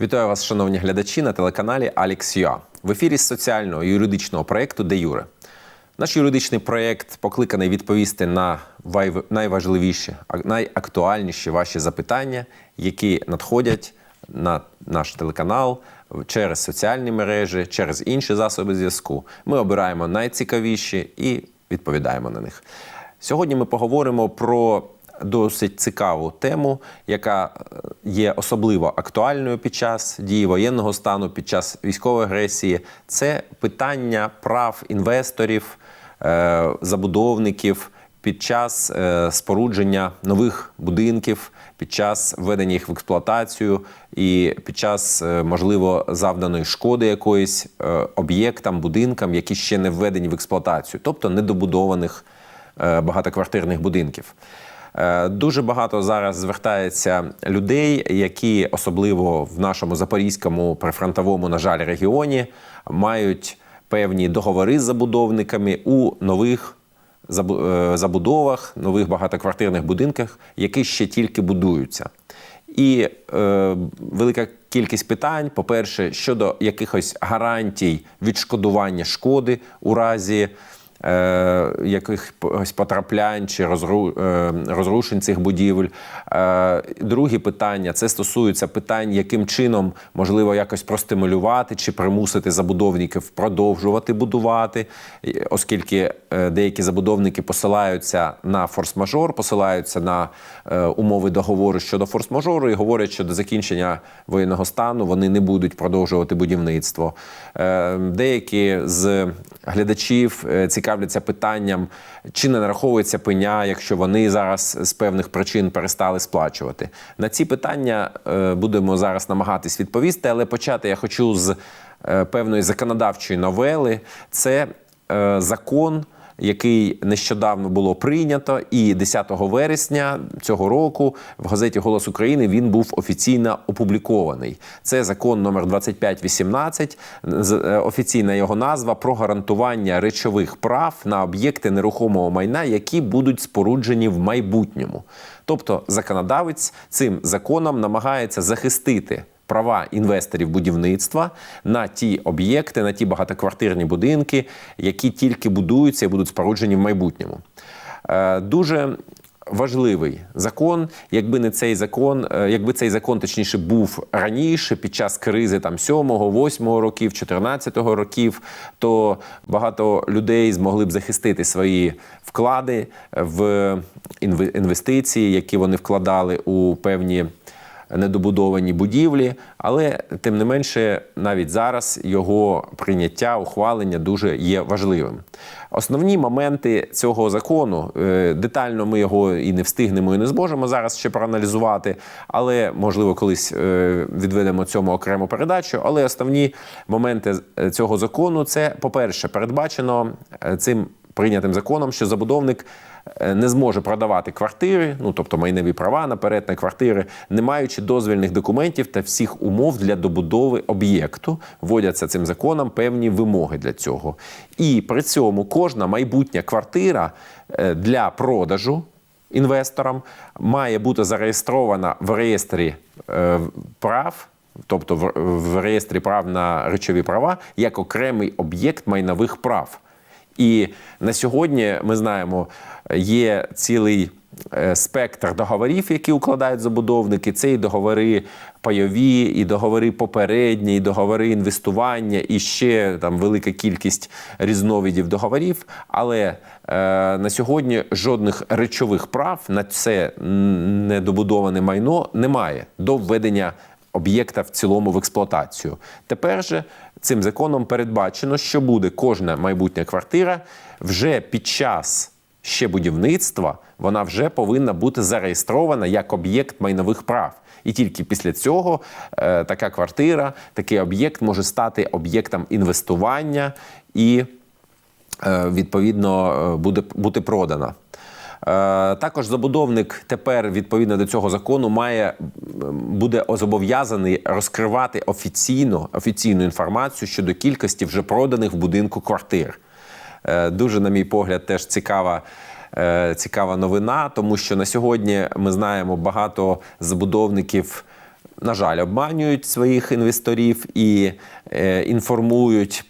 Вітаю вас, шановні глядачі, на телеканалі Alex.ua. В ефірі соціального юридичного проєкту Де Юре. Наш юридичний проєкт покликаний відповісти на найважливіші, найактуальніші ваші запитання, які надходять на наш телеканал через соціальні мережі, через інші засоби зв'язку. Ми обираємо найцікавіші і відповідаємо на них. Сьогодні ми поговоримо про досить цікаву тему, яка е, є особливо актуальною під час дії воєнного стану, під час військової агресії. Це питання прав інвесторів, забудовників під час е, спорудження нових будинків, під час введення їх в експлуатацію і під час, е, можливо, завданої шкоди якоїсь е, об'єктам, будинкам, які ще не введені в експлуатацію, тобто недобудованих е, багатоквартирних будинків. Е, Дуже багато зараз звертається людей, які особливо в нашому запорізькому прифронтовому, на жаль, регіоні мають певні договори з забудовниками у нових е, забудовах, нових багатоквартирних будинках, які ще тільки будуються. І е, велика кількість питань, по-перше, щодо якихось гарантій відшкодування шкоди у разі е, якихось потраплянь чи розру, е, розрушень цих будівель. Е, друге питання це стосується питань, яким чином можливо якось простимулювати чи примусити забудовників продовжувати будувати, оскільки е, деякі забудовники посилаються на форс-мажор, посилаються на е, умови договору щодо форс-мажору і говорять, що до закінчення воєнного стану вони не будуть продовжувати будівництво. Е, Деякі з глядачів е, цікавляться питанням, чи не нараховується пеня, якщо вони зараз з певних причин перестали сплачувати. На ці питання е, будемо зараз намагатись відповісти, але почати я хочу з е, певної законодавчої новели. Це е, закон який нещодавно було прийнято, і 10 вересня цього року в газеті Голос України він був офіційно опублікований. Це закон номер 2518, з- е, офіційна його назва про гарантування речових прав на об'єкти нерухомого майна, які будуть споруджені в майбутньому. Тобто, законодавець цим законом намагається захистити права інвесторів будівництва на ті об'єкти, на ті багатоквартирні будинки, які тільки будуються і будуть споруджені в майбутньому. Е, Дуже важливий закон. Якби не цей закон, е, якби цей закон точніше був раніше, під час кризи там 7-го, 8-го років, 14-го років, то багато людей змогли б захистити свої вклади в інве- інвестиції, які вони вкладали у певні недобудовані будівлі, але тим не менше, навіть зараз його прийняття, ухвалення дуже є важливим. Основні моменти цього закону е, детально ми його і не встигнемо, і не зможемо зараз ще проаналізувати, але можливо колись е, відведемо цьому окрему передачу. Але основні моменти е, цього закону це, по-перше, передбачено цим прийнятим законом, що забудовник не зможе продавати квартири, ну тобто майнові права наперед на квартири, не маючи дозвільних документів та всіх умов для добудови об'єкту. Вводяться цим законом певні вимоги для цього. І при цьому кожна майбутня квартира е, для продажу. Інвесторам має бути зареєстрована в реєстрі е, прав, тобто в реєстрі прав на речові права, як окремий об'єкт майнових прав. І на сьогодні ми знаємо, є цілий е, спектр договорів, які укладають забудовники. Це і договори пайові, і договори попередні, і договори інвестування, і ще там велика кількість різновидів договорів. Але е, на сьогодні жодних речових прав на це недобудоване майно немає до введення об'єкта в цілому в експлуатацію. Тепер же цим законом передбачено, що буде кожна майбутня квартира вже під час ще будівництва вона вже повинна бути зареєстрована як об'єкт майнових прав. І тільки після цього е, така квартира, такий об'єкт може стати об'єктом інвестування і е, відповідно е, буде бути продана. Е, Також забудовник тепер відповідно до цього закону має буде зобов'язаний розкривати офіційно офіційну інформацію щодо кількості вже проданих в будинку квартир. Е, Дуже, на мій погляд, теж цікава. е, Цікава новина, тому що на сьогодні ми знаємо багато забудовників, на жаль, обманюють своїх інвесторів і е, інформують,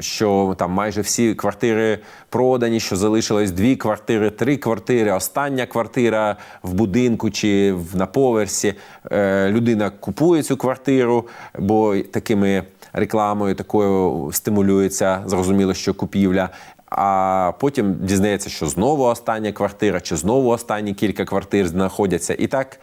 що там майже всі квартири продані, що залишилось дві квартири, три квартири, остання квартира в будинку чи в, на поверсі. Е, людина купує цю квартиру, бо такими рекламою такою стимулюється, зрозуміло, що купівля. А потім дізнається, що знову остання квартира, чи знову останні кілька квартир знаходяться. І так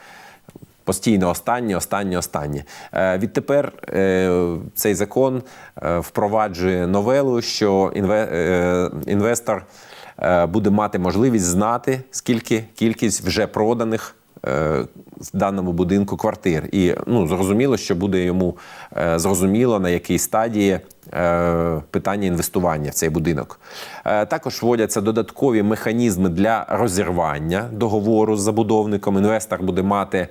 постійно останнє, останнє, останнє. Е, відтепер е, цей закон е, впроваджує новелу, що інве, інвестор буде мати можливість знати, скільки кількість вже проданих. Е, В даному будинку квартир, і ну зрозуміло, що буде йому е, зрозуміло на якій стадії е, питання інвестування в цей будинок. Також вводяться додаткові механізми для розірвання договору з забудовником. Інвестор буде мати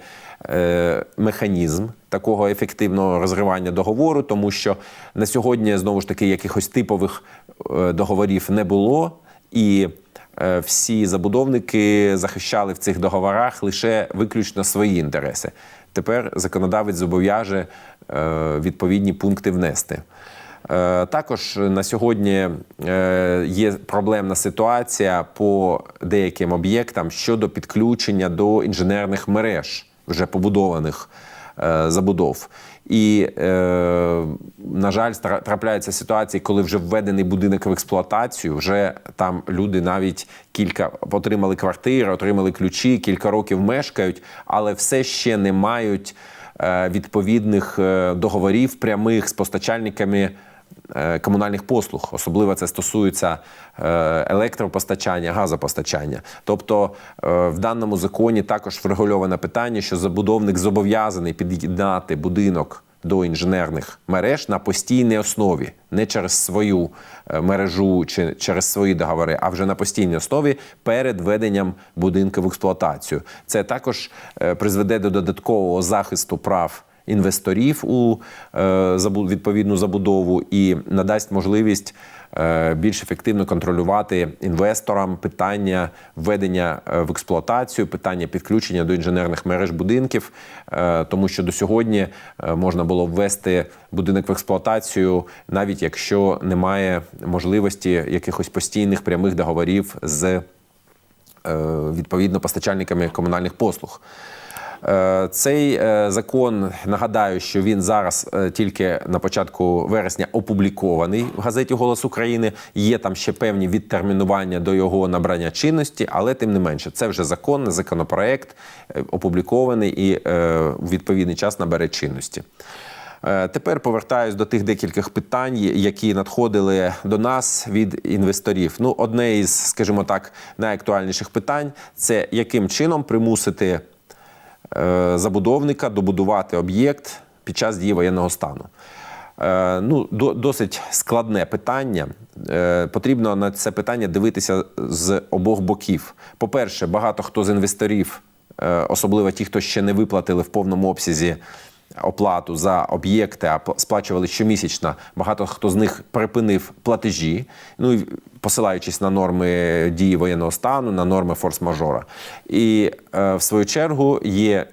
механізм такого ефективного розривання договору, тому що на сьогодні знову ж таки якихось типових договорів не було і. Е, Всі забудовники захищали в цих договорах лише виключно свої інтереси. Тепер законодавець зобов'яже е, відповідні пункти внести. Е, Також на сьогодні є проблемна ситуація по деяким об'єктам щодо підключення до інженерних мереж вже побудованих забудов. І, е, на жаль, трапляються ситуації, коли вже введений будинок в експлуатацію, вже там люди навіть кілька отримали квартири, отримали ключі, кілька років мешкають, але все ще не мають е, відповідних е, договорів прямих з постачальниками комунальних послуг. Особливо це стосується е, електропостачання, газопостачання. Тобто е, в даному законі також врегульоване питання, що забудовник зобов'язаний під'єднати будинок до інженерних мереж на постійній основі, не через свою е, мережу чи через свої договори, а вже на постійній основі перед введенням будинку в експлуатацію. Це також е, призведе до додаткового захисту прав інвесторів у е, відповідну забудову і надасть можливість е, більш ефективно контролювати інвесторам питання введення е, в експлуатацію, питання підключення до інженерних мереж будинків, тому що до сьогодні можна було ввести будинок в експлуатацію, навіть якщо немає можливості якихось постійних прямих договорів з відповідно постачальниками комунальних послуг. Е, Цей е, закон нагадаю, що він зараз е, тільки на початку вересня опублікований в газеті Голос України. Є там ще певні відтермінування до його набрання чинності, але тим не менше, це вже закон, законопроект опублікований і в відповідний час набере чинності. Тепер повертаюсь до тих декількох питань, які надходили до нас від інвесторів. Ну, одне із, скажімо так, найактуальніших питань це яким чином примусити забудовника добудувати об'єкт під час дії воєнного стану. Е, Ну, досить складне питання. Е, Потрібно на це питання дивитися з обох боків. По-перше, багато хто з інвесторів, е, особливо ті, хто ще не виплатили в повному обсязі оплату за об'єкти, а сплачували щомісячно, багато хто з них припинив платежі, ну і посилаючись на норми дії воєнного стану, на норми форс-мажора. І е, в свою чергу є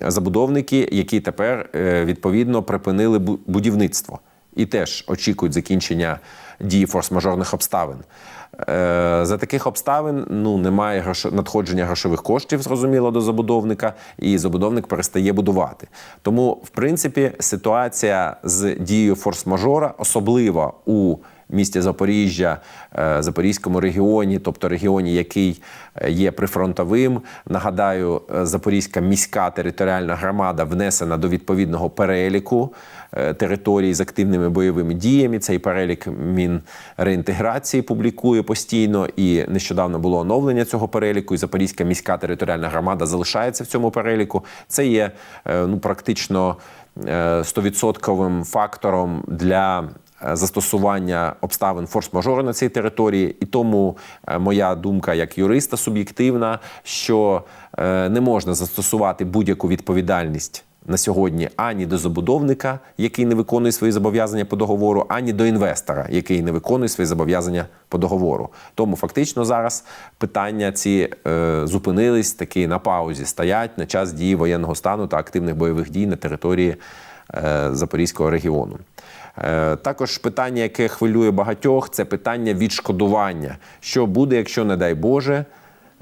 забудовники, які тепер е, відповідно припинили будівництво і теж очікують закінчення дії форс-мажорних обставин. Е, За таких обставин ну немає грош надходження грошових коштів, зрозуміло, до забудовника, і забудовник перестає будувати. Тому, в принципі, ситуація з дією форс-мажора, особливо у місті Запоріжжя, е, Запорізькому регіоні, тобто регіоні, який е, є прифронтовим. Нагадаю, е, Запорізька міська територіальна громада внесена до відповідного переліку територій з активними бойовими діями. Цей перелік Мінреінтеграції публікує постійно, і нещодавно було оновлення цього переліку. І Запорізька міська територіальна громада залишається в цьому переліку. Це є ну практично е, стовідсотковим фактором для застосування обставин форс-мажору на цій території, і тому е, моя думка як юриста суб'єктивна, що е, не можна застосувати будь-яку відповідальність на сьогодні ані до забудовника, який не виконує свої зобов'язання по договору, ані до інвестора, який не виконує свої зобов'язання по договору. Тому фактично зараз питання ці е, зупинились таки на паузі, стоять на час дії воєнного стану та активних бойових дій на території е, Запорізького регіону. Е, Також питання, яке хвилює багатьох, це питання відшкодування. Що буде, якщо, не дай Боже,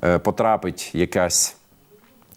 е, потрапить якась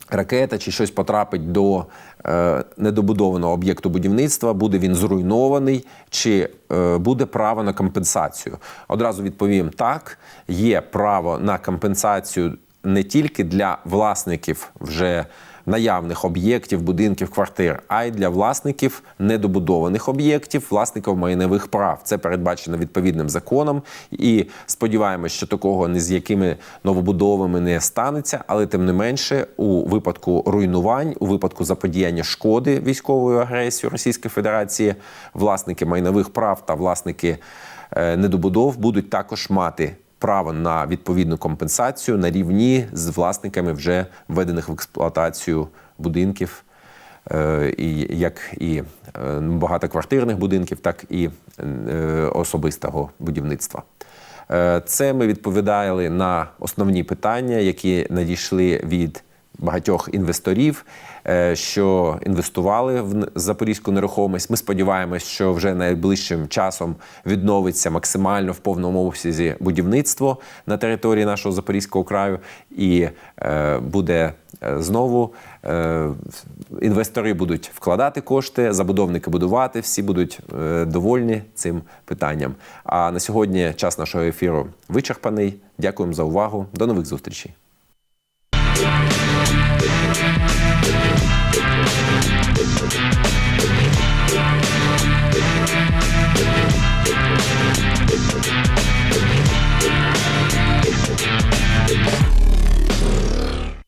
ракета чи щось потрапить до е, недобудованого об'єкту будівництва, буде він зруйнований, чи е, буде право на компенсацію? Одразу відповім: так, є право на компенсацію не тільки для власників вже наявних об'єктів, будинків, квартир, а й для власників недобудованих об'єктів, власників майнових прав. Це передбачено відповідним законом. І сподіваємось, що такого ні з якими новобудовами не станеться. Але тим не менше, у випадку руйнувань, у випадку заподіяння шкоди військовою агресією Російської Федерації, власники майнових прав та власники е, недобудов будуть також мати право на відповідну компенсацію на рівні з власниками вже введених в експлуатацію будинків, е, і як і е, багатоквартирних будинків, так і е, особистого будівництва. Це ми відповідали на основні питання, які надійшли від багатьох інвесторів, е, що інвестували в запорізьку нерухомість. Ми сподіваємось, що вже найближчим часом відновиться максимально в повному обсязі будівництво на території нашого Запорізького краю, і е, буде е, знову інвестори будуть вкладати кошти, забудовники будувати, всі будуть довольні цим питанням. А на сьогодні час нашого ефіру вичерпаний. Дякуємо за увагу. До нових зустрічей.